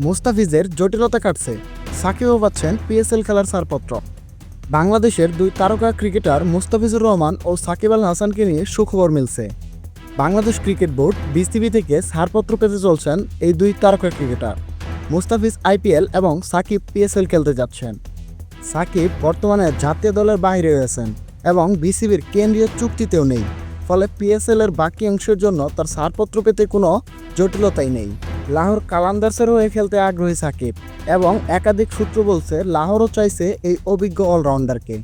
মুস্তাফিজের জটিলতা কাটছে। সাকিবও পাচ্ছেন পিএসএল খেলার ছাড়পত্র। বাংলাদেশের দুই তারকা ক্রিকেটার মুস্তাফিজুর রহমান ও সাকিব আল হাসানকে নিয়ে সুখবর মিলছে। বাংলাদেশ ক্রিকেট বোর্ড বিসিবি থেকে ছাড়পত্র পেতে চলছেন এই দুই তারকা ক্রিকেটার। মুস্তাফিজ আইপিএল এবং সাকিব পিএসএল খেলতে যাচ্ছেন। সাকিব বর্তমানে জাতীয় দলের বাইরে রয়েছেন এবং বিসিবির কেন্দ্রীয় চুক্তিতেও নেই। ফলে পিএসএল এর বাকি অংশের জন্য তার ছাড়পত্র পেতে কোনো জটিলতাই নেই। লাহোর কালান্দার্সের হয়ে খেলতে আগ্রহী সাকিব এবং একাধিক সূত্র বলছে লাহোরও চাইছে এই অভিজ্ঞ অলরাউন্ডারকে।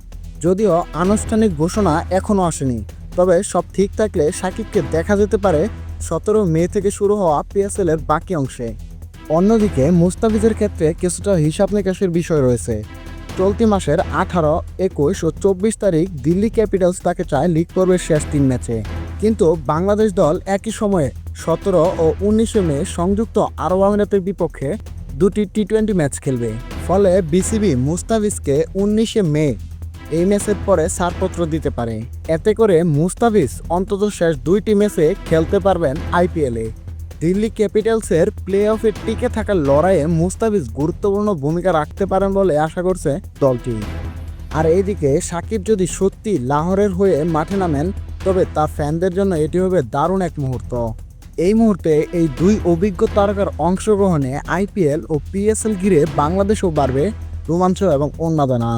যদিও আনুষ্ঠানিক ঘোষণা এখনও আসেনি, তবে সব ঠিক থাকলে সাকিবকে দেখা যেতে পারে সতেরো মে থেকে শুরু হওয়া পিএসএল এর বাকি অংশে। অন্যদিকে মুস্তাফিজের ক্ষেত্রে কিছুটা হিসাব নিকাশের বিষয় রয়েছে। চলতি মাসের আঠারো, একুশ ও চব্বিশ তারিখ দিল্লি ক্যাপিটালস তাকে চায় লিগ পর্বের শেষ তিন ম্যাচে। কিন্তু বাংলাদেশ দল একই সময়ে সতেরো ও উনিশে মে সংযুক্ত আরব আমিরাতের বিপক্ষে দুটি টি টোয়েন্টি ম্যাচ খেলবে। ফলে বিসিবি মুস্তাফিজকে উনিশে মে এই ম্যাচের পরে ছাড়পত্র দিতে পারে। এতে করে মুস্তাফিজ অন্তত শেষ দুইটি ম্যাচে খেলতে পারবেন আইপিএলে দিল্লি ক্যাপিটালসের প্লে অফে টিকে থাকার লড়াইয়ে মুস্তাফিজ গুরুত্বপূর্ণ ভূমিকা রাখতে পারেন বলে আশা করছে দলটি। আর এইদিকে সাকিব যদি সত্যি লাহোরের হয়ে মাঠে নামেন, তবে তার ফ্যানদের জন্য এটি হবে দারুণ এক মুহূর্ত। এই মুহূর্তে এই দুই অভিজ্ঞ তারকার অংশগ্রহণে আইপিএল ও পিএসএল ঘিরে বাংলাদেশও বাড়বে রোমাঞ্চ এবং উন্মাদনা।